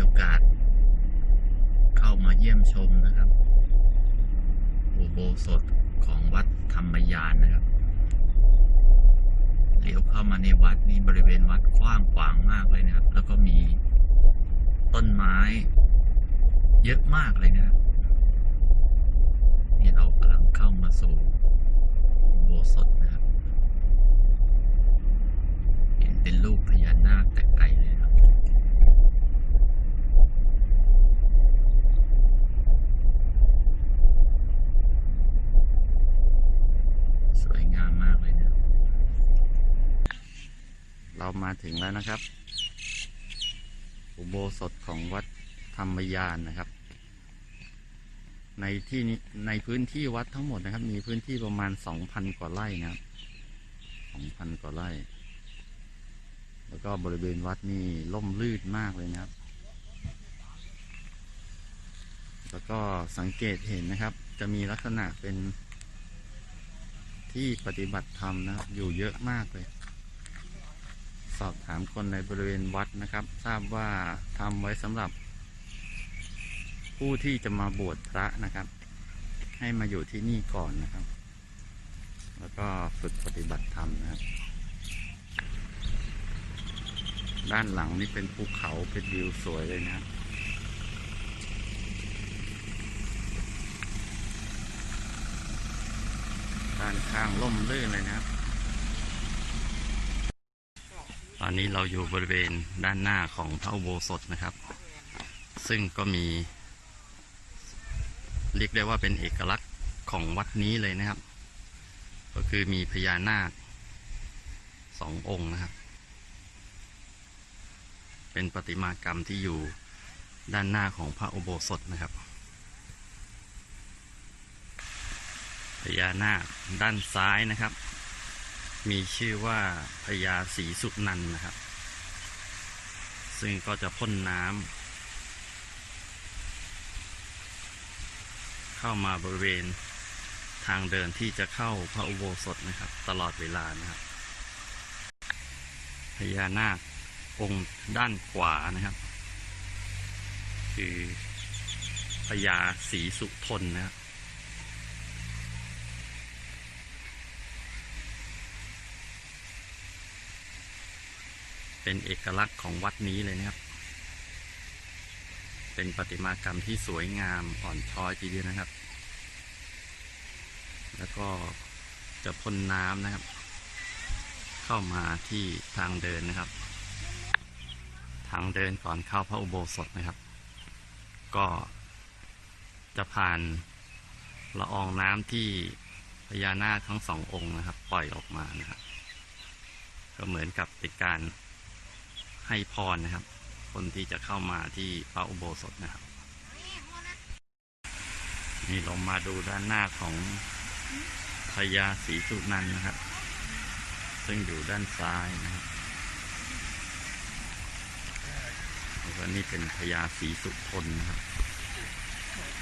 โอกาส เข้ามาเยี่ยมชมนะครับ อุโบสถของวัดธรรมยานนะครับเลี้ยวเข้ามาในวัดนี่บริเวณวัดกว้างขวางมากเลยนะครับ แล้วก็มีต้นไม้เยอะมากเลยนะครับนี่เรากำลังเข้ามาสู่อุโบสถนะครับ เห็นเป็นรูปพญานาคแต่ไกลเลยครับ สวยงามมากเลยนะ เรามาถึงแล้วนะครับ อุโบสถของวัดธรรมยานนะครับ ในที่นี้ในพื้นที่วัดทั้งหมดนะครับ มีพื้นที่ประมาณสองพันกว่าไร่นะครับสองพันกว่าไร่ แล้วก็บริเวณวัดนี่ร่มรื่นมากเลยนะครับ แล้วก็สังเกตเห็นนะครับ จะมีลักษณะเป็นที่ปฏิบัติธรรมนะครับ อยู่เยอะมากเลย สอบถามคนในบริเวณวัดนะครับ ทราบว่าทำไว้สำหรับ ผู้ที่จะมาบวชพระนะครับ ให้มาอยู่ที่นี่ก่อนนะครับ แล้วก็ฝึกปฏิบัติธรรมนะครับ ด้านหลังนี่เป็นภูเขาเป็นวิวสวยเลยนะครับด้านข้างร่มรื่นเลยนะครับ ตอนนี้เราอยู่บริเวณด้านหน้าของพระอุโบสถนะครับ ซึ่งก็มี เรียกได้ว่าเป็นเอกลักษณ์ของวัดนี้เลยนะครับ ก็คือมีพญานาคสององค์นะครับ เป็นประติมากรรมที่อยู่ด้านหน้าของพระอุโบสถนะครับพญานาคด้านซ้ายนะครับ มีชื่อว่าพญาศรีสุนันนะครับ ซึ่งก็จะพ่นน้ำเข้ามาบริเวณทางเดินที่จะเข้าพระอุโบสถนะครับ ตลอดเวลานะครับพญานาคองค์ด้านขวานะครับ คือพญาศรีสุทนนะครับ เป็นเอกลักษณ์ของวัดนี้เลยนะครับ เป็นประติมากรรมที่สวยงามอ่อนช้อยทีเดียวนะครับ แล้วก็จะพ่นน้ำนะครับ เข้ามาที่ทางเดินนะครับ ทางเดินก่อนเข้าพระอุโบสถนะครับ ก็จะผ่านละอองน้ำที่พญานาคทั้งสององค์นะครับ ปล่อยออกมานะครับ ก็เหมือนกับเป็นการ ให้พรนะครับ คนที่จะเข้ามาที่พระอุโบสถนะครับ นี่เรามาดูด้านหน้าของพญาศรีสุนันนะครับ ซึ่งอยู่ด้านซ้ายนะครับแล้วก็นี่เป็นพญาศรีสุทนนะครับ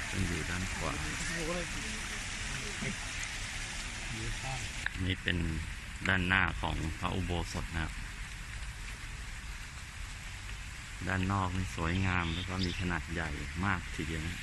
ซึ่งอยู่ด้านขวานี่เป็นด้านหน้าของพระอุโบสถนะครับ ด้านนอกนี่สวยงามแล้วก็มีขนาดใหญ่มากทีเดียวนะ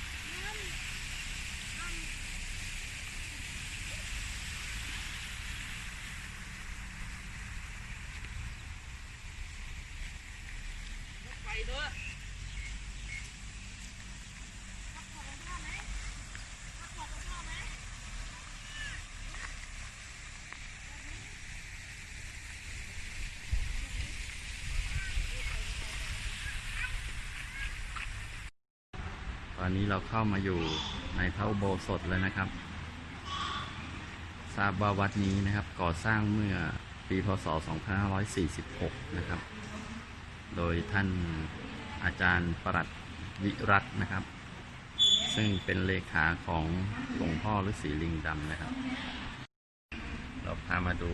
อนนี้เราเข้ามาอยู่ในพระอุโบสถแล้วนะครับ ทราบว่าวัดนี้นะครับ ก่อสร้างเมื่อปีพศ 2546 นะครับ โดยท่านอาจารย์ประหลัดวิรัตนะครับ ซึ่งเป็นเลขาของหลวงพ่อฤาษีลิงดำนะครับ เราพามาดู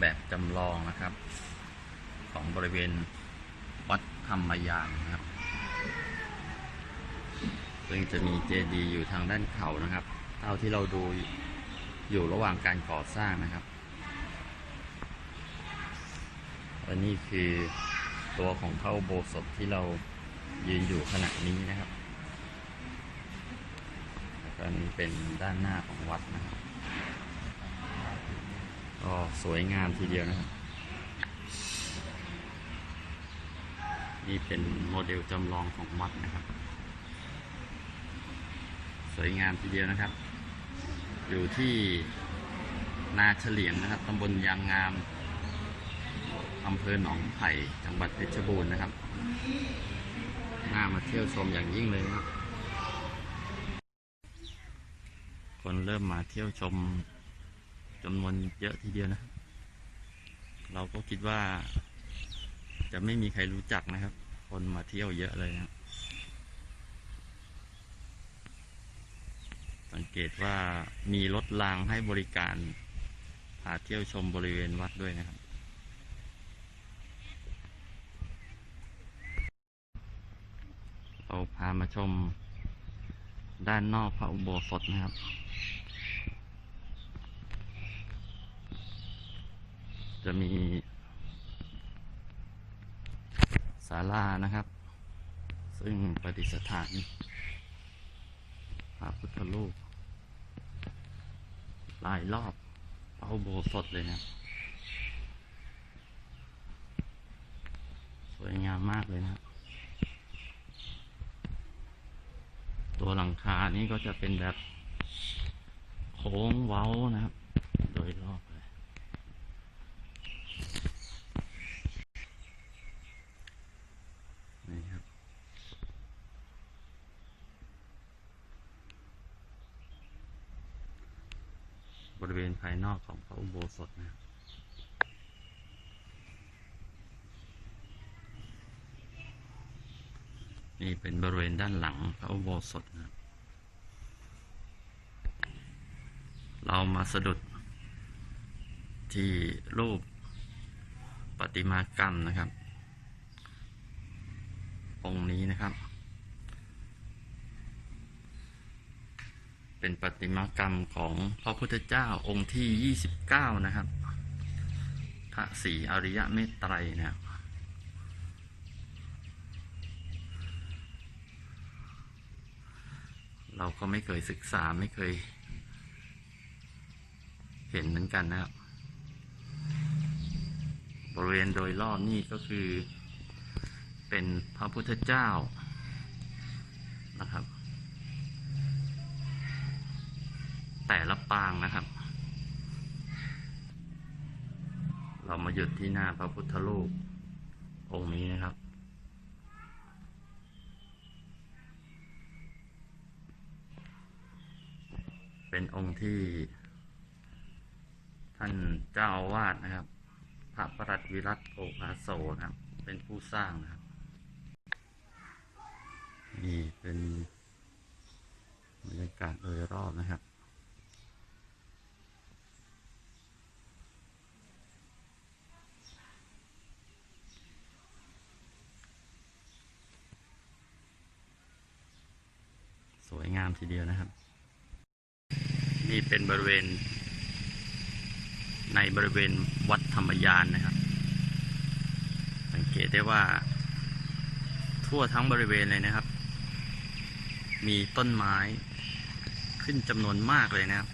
แบบจำลองนะครับ ของบริเวณวัดธรรมยานนะครับ ซึ่งจะมีเจดีย์อยู่ทางด้านเขานะครับ เท่าที่เราดูอยู่ระหว่างการก่อสร้างนะครับและนี่คือตัวของพระอุโบสถที่เรายืนอยู่ขณะนี้นะครับ แล้วก็นี่เป็นด้านหน้าของวัดนะครับ ก็สวยงามทีเดียวนะครับ นี่เป็นโมเดลจำลองของวัดนะครับ วยงามทีเดียวนะครับ อยู่ที่นาเฉลียงนะครับตำบลยางงามอำเภอหนองไผ่จังหวัดเพชรบูรณ์นะครับน่ามาเที่ยวชมอย่างยิ่งเลยนะครับ คนเริ่มมาเที่ยวชมจำนวนเยอะทีเดียวนะ เราก็คิดว่า จะไม่มีใครรู้จักนะครับ คนมาเที่ยวเยอะเลยนะครับ สังเกตว่ามีรถรางให้บริการพาเที่ยวชมบริเวณวัดด้วยนะครับ เราพามาชมด้านนอกพระอุโบสถนะครับจะมีศาลานะครับ ซึ่งประดิษฐาน พระพุทธรูปหลายรอบพระอุโบสถเลยนะ สวยงามมากเลยนะ ตัวหลังคานี้ก็จะเป็นแบบโค้งเว้านะครับ โดยรอบเลย นี่ครับ บริเวณภายนอกของพระอุโบสถนะครับนี่เป็นบริเวณด้านหลังพระอุโบสถนะครับเรามาสะดุดที่รูปประติมากรรมนะครับ องค์นี้นะครับ เป็นประติมากรรมของพระพุทธเจ้าองค์ที่ 29 นะครับ พระศรีอริยเมตไตรนะครับเราก็ไม่เคยศึกษาไม่เคย เห็นเหมือนกันนะครับ บริเวณโดยรอบนี่ก็คือ เป็นพระพุทธเจ้านะครับ แต่ละปางนะครับ เรามาหยุดที่หน้าพระพุทธรูปองค์นี้นะครับ เป็นองค์ที่ ท่านเจ้าอาวาสนะครับ พระประหลัดวิรัตโอภาโสนะครับ เป็นผู้สร้างนะครับนี่เป็นบรรยากาศโดยรอบนะครับ สวยงามทีเดียวนะครับ นี่เป็นบริเวณ ในบริเวณวัดธรรมยานนะครับ สังเกตได้ว่า ทั่วทั้งบริเวณเลยนะครับ มีต้นไม้ขึ้นจำนวนมากเลยนะครับ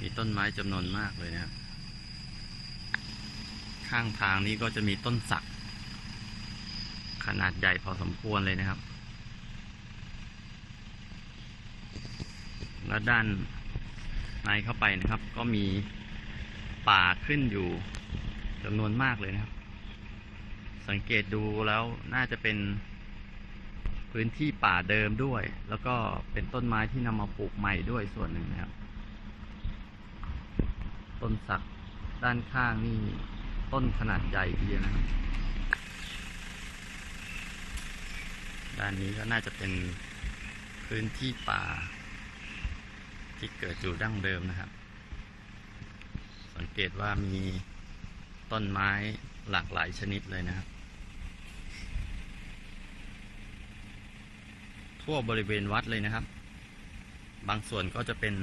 มีต้นไม้จำนวนมากเลยนะครับ ข้างทางนี้ก็จะมีต้นสัก ขนาดใหญ่พอสมควรเลยนะครับ แล้วด้านในเข้าไปนะครับ ก็มีป่าขึ้นอยู่จำนวนมากเลยนะครับ สังเกตดูแล้วน่าจะเป็นพื้นที่ป่าเดิมด้วย แล้วก็เป็นต้นไม้ที่นำมาปลูกใหม่ด้วยส่วนหนึ่งนะครับ ต้นสักด้านข้างนี่ต้นขนาดใหญ่ทีเดียวนะครับ ด้านนี้ก็น่าจะเป็นพื้นที่ป่า ที่เกิดอยู่ดั้งเดิมนะครับ สังเกตว่ามีต้นไม้หลากหลายชนิดเลยนะครับ ทั่วบริเวณวัดเลยนะครับ บางส่วนก็จะเป็น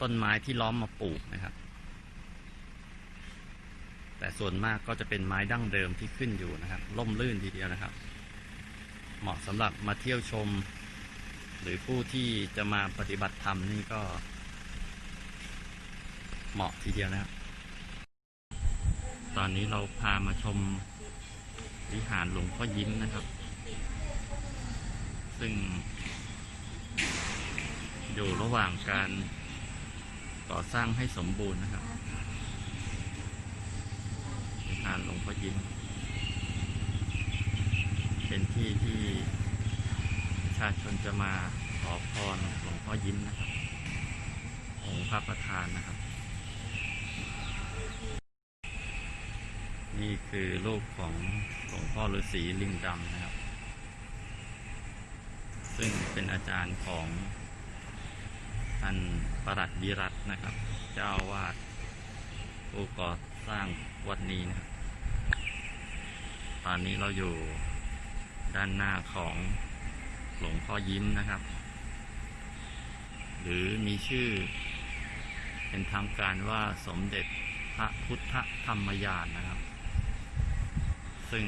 ต้นไม้ที่ล้อมมาปลูกนะครับ แต่ส่วนมากก็จะเป็นไม้ดั้งเดิมที่ขึ้นอยู่นะครับ ล่มลื่นทีเดียวนะครับ เหมาะสำหรับมาเที่ยวชม หรือผู้ที่จะมาปฏิบัติธรรมนี่ก็ เหมาะทีเดียวนะครับ ตอนนี้เราพามาชมวิหารหลวงพ่อยิ้มนะครับ ซึ่ง อยู่ระหว่างการก่อสร้างให้สมบูรณ์นะครับวิหารหลวงพ่อยิ้ม เป็นที่ที่ประชาชนจะมาขอพรหลวงพ่อยิ้มนะครับองค์พระประธานนะครับ นี่คือรูปของหลวงพ่อฤาษีลิงดำนะครับ ซึ่งเป็นอาจารย์ของท่านประหลัดวิรัตนะครับ เจ้าอาวาดผู้ก่อสร้างวัดนี้นะครับ ตอนนี้เราอยู่ ด้านหน้าของหลวงพ่อยิ้มนะครับ หรือมีชื่อ เป็นทางการว่าสมเด็จพระพุทธธรรมยานนะครับ ซึ่ง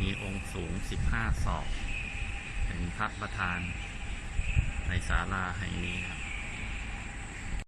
มีองค์สูง 15 ศอก เป็นพระประธานในศาลาแห่งนี้ครับ